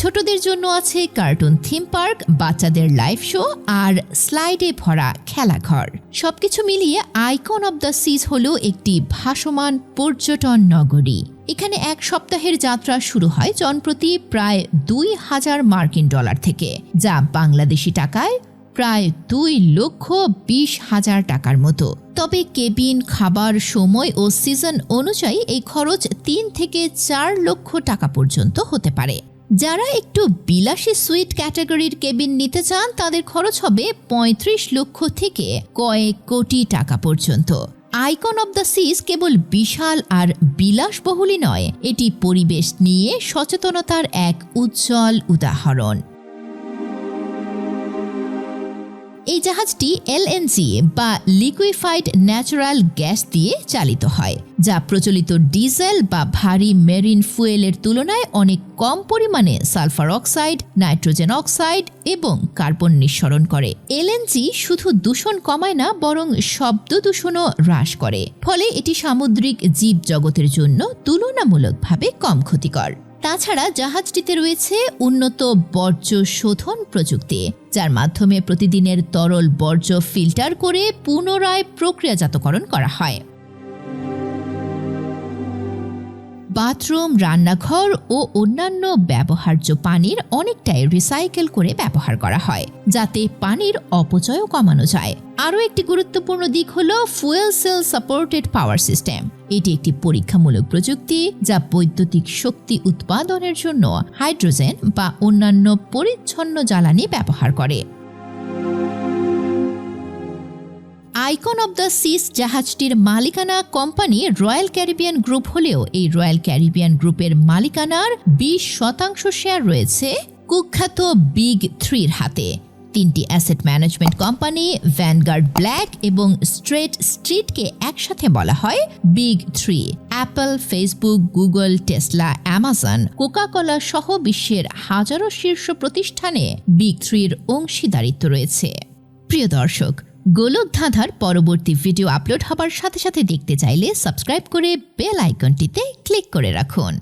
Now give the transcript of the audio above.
ছোটদের জন্য আছে কার্টুন থিম পার্ক, বাচ্চাদের লাইভ শো আর স্লাইডে ভরা খেলাঘর। সবকিছু মিলিয়ে আইকন অব দ্য সিজ হল একটি ভাসমান পর্যটন নগরী। এখানে এক সপ্তাহের যাত্রা শুরু হয় জনপ্রতি প্রায় দুই হাজার মার্কিন ডলার থেকে, যা বাংলাদেশি টাকায় প্রায় দুই লক্ষ বিশ হাজার টাকার মতো। তবে কেবিন, খাবার, সময় ও সিজন অনুযায়ী এই খরচ তিন থেকে চার লক্ষ টাকা পর্যন্ত হতে পারে। যারা একটু বিলাসী সুইট ক্যাটাগরির কেবিন নিতে চান, তাদের খরচ হবে পঁয়ত্রিশ লক্ষ থেকে কয়েক কোটি টাকা পর্যন্ত। আইকন অব দ্য সিজ কেবল বিশাল আর বিলাসবহুলই নয়, এটি পরিবেশ নিয়ে সচেতনতার এক উজ্জ্বল উদাহরণ। এই জাহাজটি এলএনজি বা লিকুইফাইড ন্যাচারাল গ্যাস দিয়ে চালিত হয়, যা প্রচলিত ডিজেল বা ভারী মেরিন ফুয়েলের তুলনায় অনেক কম পরিমাণে সালফার অক্সাইড, নাইট্রোজেন অক্সাইড এবং কার্বন নিঃসরণ করে। এলএনজি শুধু দূষণ কমায় না, বরং শব্দ দূষণও হ্রাস করে। ফলে এটি সামুদ্রিক জীব জগতের জন্য তুলনামূলকভাবে কম ক্ষতিকর। তাছাড়া জাহাজটিতে রয়েছে উন্নত বর্জ্য শোধন প্রযুক্তি, যার মাধ্যমে প্রতিদিনের তরল বর্জ্য ফিল্টার করে পুনরায় প্রক্রিয়াজাতকরণ করা হয়। বাথরুম, রান্নাঘর ও অন্যান্য ব্যবহার্য পানির অনেকটাই রিসাইকেল করে ব্যবহার করা হয়, যাতে পানির অপচয়ও কমানো যায়। আরও একটি গুরুত্বপূর্ণ দিক হল fuel cell supported power system এটি একটি পরীক্ষামূলক প্রযুক্তি যা বৈদ্যুতিক শক্তি উৎপাদনের জন্য হাইড্রোজেন বা অন্যান্য পরিচ্ছন্ন জ্বালানি ব্যবহার করে। আইকন অব দ্য সিস জাহাজটির মালিকানা কোম্পানি রয়্যাল ক্যারিবিয়ান গ্রুপ হলেও এই রয়্যাল ক্যারিবিয়ান গ্রুপের মালিকানার বিশ শতাংশ শেয়ার রয়েছে কুখ্যাত বিগ থ্রির হাতে। তিনটি asset management company Vanguard black এবং স্ট্রেট স্ট্রিটকে একসাথে বলা হয় big three Apple Facebook Google Tesla Amazon Coca Cola সহ বিশ্বের হাজারো শীর্ষ প্রতিষ্ঠানে বিগ থ্রির অংশীদারিত্ব রয়েছে। প্রিয় দর্শক, গোলক ধাঁধার পরবর্তী ভিডিও আপলোড হবার সাথে সাথে দেখতে চাইলে সাবস্ক্রাইব করে বেল আইকনটিতে ক্লিক করে রাখুন।